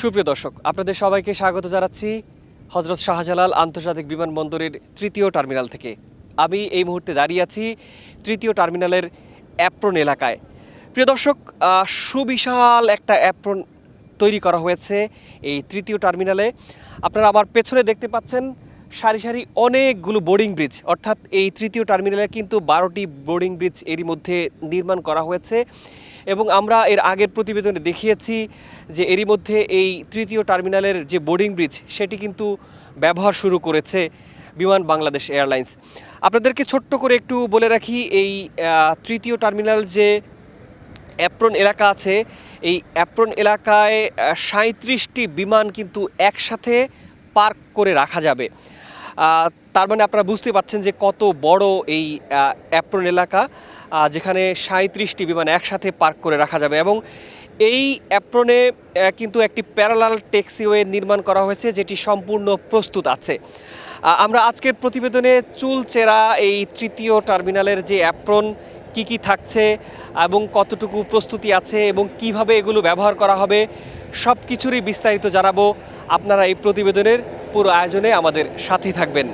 সুপ্রিয় দর্শক, আপনাদের সবাইকে স্বাগত জানাচ্ছি হজরত শাহজালাল আন্তর্জাতিক বিমানবন্দরের তৃতীয় টার্মিনাল থেকে। আমি এই মুহূর্তে দাঁড়িয়ে আছি তৃতীয় টার্মিনালের অ্যাপ্রন এলাকায়। প্রিয় দর্শক সুবিশাল একটা অ্যাপ্রন তৈরি করা হয়েছে এই তৃতীয় টার্মিনালে। আপনারা আমার পেছনে দেখতে পাচ্ছেন সারি সারি অনেকগুলো বোর্ডিং ব্রিজ। অর্থাৎ এই তৃতীয় টার্মিনালে কিন্তু বারোটি বোর্ডিং ব্রিজ এরই মধ্যে নির্মাণ করা হয়েছে। এবং আমরা এর আগের প্রতিবেদনে দেখিয়েছি যে এরই মধ্যে এই তৃতীয় টার্মিনালের যে বোর্ডিং ব্রিজ, সেটি কিন্তু ব্যবহার শুরু করেছে বিমান বাংলাদেশ এয়ারলাইন্স। আপনাদেরকে ছোট্ট করে একটু বলে রাখি, এই তৃতীয় টার্মিনাল যে অ্যাপ্রন এলাকা আছে, এই অ্যাপ্রন এলাকায় সাঁত্রিশটি বিমান কিন্তু একসাথে পার্ক করে রাখা যাবে। তার মানে আপনারা বুঝতে পারছেন যে কত বড় এই অ্যাপ্রন এলাকা যেখানে সাঁত্রিশটি বিমান একসাথে পার্ক করে রাখা যাবে এবং এই অ্যাপ্রনে কিন্তু একটি প্যারালাল ট্যাক্সিওয়ে নির্মাণ করা হয়েছে যেটি সম্পূর্ণ প্রস্তুত আছে। আমরা আজকের প্রতিবেদনে চুলচেরা এই তৃতীয় টার্মিনালের যে অ্যাপ্রন কি কি থাকছে এবং কতটুকু প্রস্তুতি আছে এবং কীভাবে এগুলো ব্যবহার করা হবে সব কিছুরই বিস্তারিত জানাব। আপনারা এই প্রতিবেদনের পুরো আয়োজনে আমাদের সাথী থাকবেন।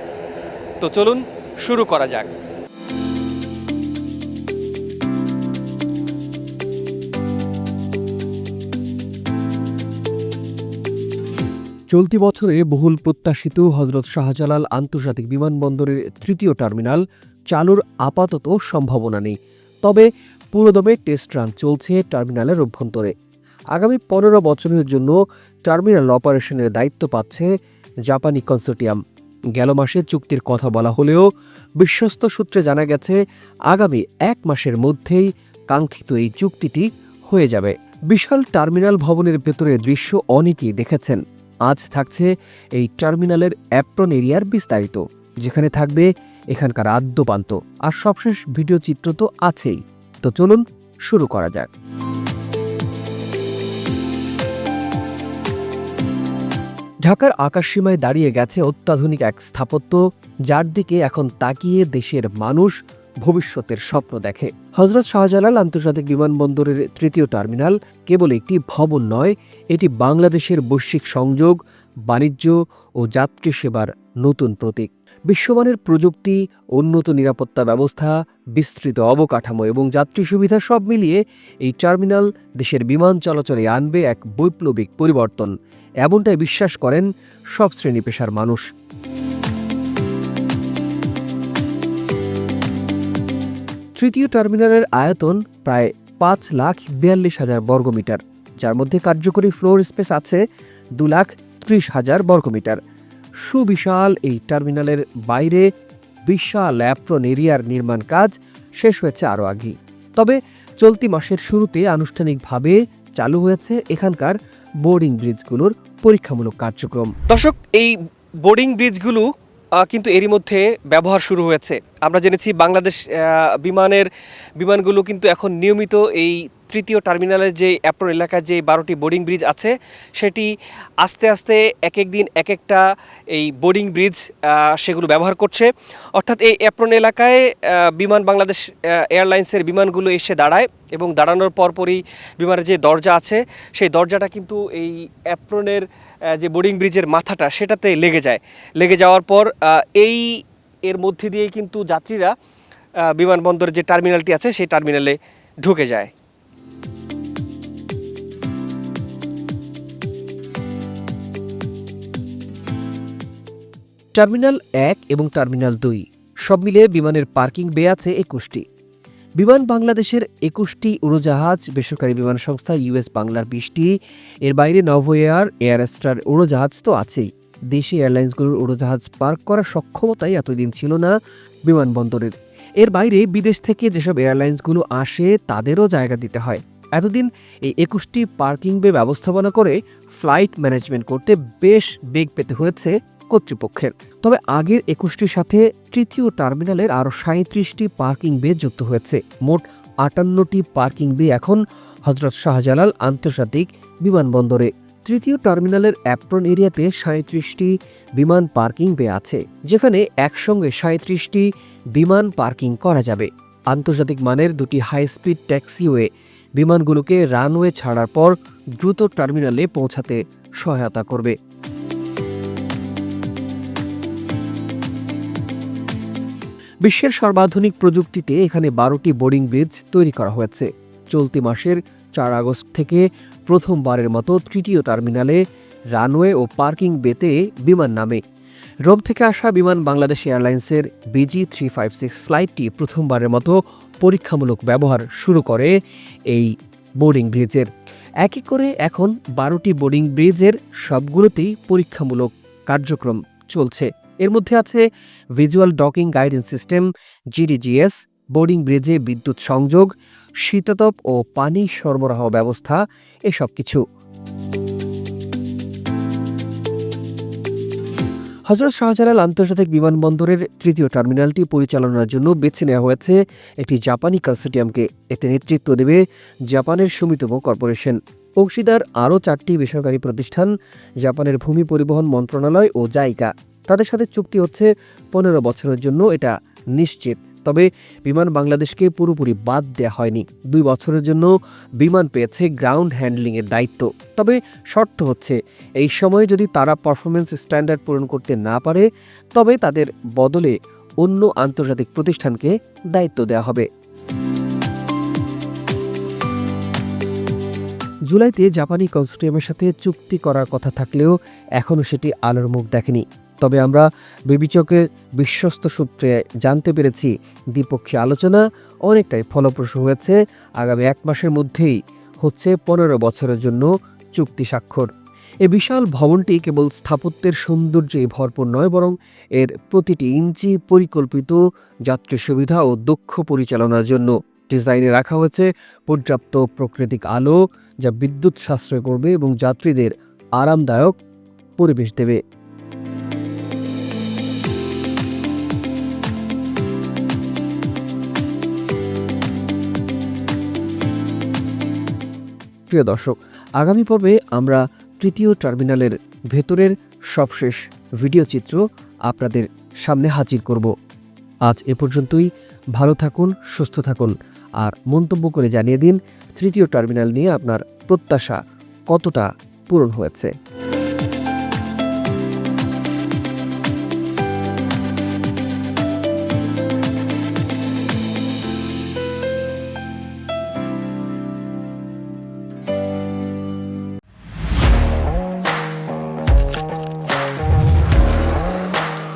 তো চলুন, শুরু করা যাক। চলতি বছরে বহুল প্রত্যাশিত হজরত শাহজালাল আন্তর্জাতিক বিমানবন্দরের তৃতীয় টার্মিনাল চালুর আপাতত সম্ভাবনা নেই। তবে পুরোদমে টেস্ট রান চলছে টার্মিনালের অভ্যন্তরে। আগামী পনেরো বছরের জন্য টার্মিনাল অপারেশনের দায়িত্ব পাচ্ছে জাপানি কনসোর্টিয়াম। গেল মাসে চুক্তির কথা বলা হলেও বিশ্বস্ত সূত্রে জানা গেছে, আগামী এক মাসের মধ্যেই কাঙ্ক্ষিত এই চুক্তিটি হয়ে যাবে। বিশাল টার্মিনাল ভবনের ভেতরের দৃশ্য অনেকেই দেখেছেন। আজ থাকছে এই টার্মিনালের অ্যাপ্রন এরিয়ার বিস্তারিত, যেখানে থাকবে এখানকার আদ্যপান্ত। আর সবশেষ ভিডিও চিত্র তো আছেই। তো চলুন শুরু করা যাক। ঢাকার আকাশসীমায় দাঁড়িয়ে গেছে অত্যাধুনিক এক স্থাপত্য, যার দিকে এখন তাকিয়ে দেশের মানুষ ভবিষ্যতের স্বপ্ন দেখে। হজরত শাহজালাল আন্তর্জাতিক বিমানবন্দরের তৃতীয় টার্মিনাল কেবল একটি ভবন নয়, এটি বাংলাদেশের বৈশ্বিক সংযোগ, বাণিজ্য ও যাত্রী সেবার নতুন প্রতীক। বিশ্বমানের প্রযুক্তি, উন্নত নিরাপত্তা ব্যবস্থা, বিস্তৃত অবকাঠামো এবং যাত্রী সুবিধা সব মিলিয়ে এই টার্মিনাল দেশের বিমান চলাচলে আনবে এক বৈপ্লবিক পরিবর্তন। এমনটাই বিশ্বাস করেন সব শ্রেণি পেশার মানুষ। তৃতীয় টার্মিনালের আয়তন প্রায় পাঁচ লাখ বিয়াল্লিশ হাজার বর্গমিটার, যার মধ্যে কার্যকরী ফ্লোর স্পেস আছে দু লাখ ত্রিশ হাজার বর্গমিটার। সুবিশাল এই টার্মিনালের বাইরে বিশাল অ্যাপ্রন এরিয়ার নির্মাণ কাজ শেষ হয়েছে আরও আগেই। তবে চলতি মাসের শুরুতে আনুষ্ঠানিকভাবে চালু হয়েছে এখানকার বোর্ডিং ব্রিজগুলোর পরীক্ষামূলক কার্যক্রম। দর্শক, এই বোর্ডিং ব্রিজগুলো কিন্তু এরই মধ্যে ব্যবহার শুরু হয়েছে। আমরা জেনেছি বাংলাদেশ বিমানের, বিমানগুলো কিন্তু এখন নিয়মিত এই তৃতীয় টার্মিনালের যে অ্যাপ্রন এলাকার যে বারোটি বোর্ডিং ব্রিজ আছে, সেটি আস্তে আস্তে এক এক দিন এক একটা এই বোর্ডিং ব্রিজ সেগুলো ব্যবহার করছে। অর্থাৎ এই অ্যাপ্রন এলাকায় বিমান বাংলাদেশ এয়ারলাইন্সের বিমানগুলো এসে দাঁড়ায় এবং দাঁড়ানোর পরপরই বিমানের যে দরজা আছে, সেই দরজাটা কিন্তু এই অ্যাপ্রনের যে বোর্ডিং ব্রিজের মাথাটা, সেটাতে লেগে যায়। লেগে যাওয়ার পর এই এর মধ্যে দিয়েই কিন্তু যাত্রীরা বিমানবন্দরের যে টার্মিনালটি আছে, সেই টার্মিনালে ঢুকে যায়। টার্মিনাল এক এবং টার্মিনাল দুই, সব মিলিয়ে বিমানের পার্কিং বে আছে একুশটি। বিমান বাংলাদেশের একুশটি উড়োজাহাজ, বেসরকারি বিমান সংস্থা ইউএস বাংলার বিশটি, এর বাইরে নভো এয়ার এয়ার স্টার উড়োজাহাজ তো আছেই। দেশি এয়ারলাইন্সগুলোর উড়োজাহাজ পার্ক করার সক্ষমতাই এতদিন ছিল না বিমানবন্দরের। এর বাইরে বিদেশ থেকে যেসব এয়ারলাইন্সগুলো আসে, তাদেরও জায়গা দিতে হয়। এতদিন এই একুশটি পার্কিং বে ব্যবস্থাপনা করে ফ্লাইট ম্যানেজমেন্ট করতে বেশ বেগ পেতে হয়েছে কর্তৃপক্ষের। তবে আগের একুশটির সাথে তৃতীয় টার্মিনালের আরও সাঁত্রিশটি পার্কিং বে যুক্ত হয়েছে। মোট আটান্নটি পার্কিং বে এখন হজরত শাহজালাল আন্তর্জাতিক বিমানবন্দরে। তৃতীয় টার্মিনালের অ্যাপ্রন এরিয়াতে সাঁত্রিশটি বিমান পার্কিং বে আছে, যেখানে একসঙ্গে সাঁত্রিশটি বিমান পার্কিং করা যাবে। আন্তর্জাতিক মানের দুটি হাই স্পিড ট্যাক্সিওয়ে বিমানগুলোকে রানওয়ে ছাড়ার পর দ্রুত টার্মিনালে পৌঁছাতে সহায়তা করবে। বিশ্বের সর্বাধুনিক প্রযুক্তিতে এখানে বারোটি বোর্ডিং ব্রিজ তৈরি করা হয়েছে। চলতি মাসের চার আগস্ট থেকে প্রথমবারের মতো তৃতীয় টার্মিনালে রানওয়ে ও পার্কিং বেতে বিমান নামে। রোম থেকে আসা বিমান বাংলাদেশ এয়ারলাইন্সের বিজি থ্রি ফাইভ সিক্স ফ্লাইটটি প্রথমবারের মতো পরীক্ষামূলক ব্যবহার শুরু করে এই বোর্ডিং ব্রিজের। একই করে এখন বারোটি বোর্ডিং ব্রিজের সবগুলোতেই পরীক্ষামূলক কার্যক্রম চলছে। এর মধ্যে আছে visual docking guidance system VDGS boarding ব্রিজে বিদ্যুৎ সংযোগ, শীতাতপ ও পানি সরবরাহ ব্যবস্থা, এসব কিছু। হজরত শাহজালাল আন্তর্জাতিক বিমানবন্দরের তৃতীয় টার্মিনালটি পরিচালনার জন্য বেছে নেওয়া হয়েছে একটি জাপানি কনসোর্টিয়ামকে। এতে নেতৃত্ব দেবে জাপানের সুমিতম কর্পোরেশন। অংশীদার আরও চারটি বেসরকারি প্রতিষ্ঠান, জাপানের ভূমি পরিবহন মন্ত্রণালয় ও জাইকা। তাদের সাথে চুক্তি হচ্ছে পনেরো বছরের জন্য, এটা নিশ্চিত। তবে বিমান বাংলাদেশকে পুরোপুরি বাদ দেওয়া হয়নি। দুই বছরের জন্য বিমান পেয়েছে গ্রাউন্ড হ্যান্ডলিংয়ের দায়িত্ব। তবে শর্ত হচ্ছে, এই সময়ে যদি তারা পারফরমেন্স স্ট্যান্ডার্ড পূরণ করতে না পারে, তবে তাদের বদলে অন্য আন্তর্জাতিক প্রতিষ্ঠানকে দায়িত্ব দেওয়া হবে। জুলাইতে জাপানি কনসোর্টিয়ামের সাথে চুক্তি করার কথা থাকলেও এখনও সেটি আলোর মুখ দেখেনি। তবে আমরা বিবেচকের বিশ্বস্ত সূত্রে জানতে পেরেছি, দ্বিপক্ষীয় আলোচনা অনেকটাই ফলপ্রসূ হয়েছে। আগামী এক মাসের মধ্যেই হচ্ছে পনেরো বছরের জন্য চুক্তি স্বাক্ষর। এ বিশাল ভবনটি কেবল স্থাপত্যের সৌন্দর্যে ভরপুর নয়, বরং এর প্রতিটি ইঞ্চি পরিকল্পিত যাত্রী সুবিধা ও দক্ষ পরিচালনার জন্য। ডিজাইনে রাখা হয়েছে পর্যাপ্ত প্রাকৃতিক আলো যা বিদ্যুৎ সাশ্রয় করবে এবং যাত্রীদের আরামদায়ক পরিবেশ দেবে। প্রিয় দর্শক, আগামী পর্বে আমরা তৃতীয় টার্মিনালের ভেতরের সবশেষ ভিডিও চিত্র আপনাদের সামনে হাজির করব। আজ এ পর্যন্তই, ভালো থাকুন, সুস্থ থাকুন, আর মন্তব্য করে জানিয়ে দিন, তৃতীয় টার্মিনাল নিয়ে আপনার প্রত্যাশা কতটা পূরণ হয়েছে।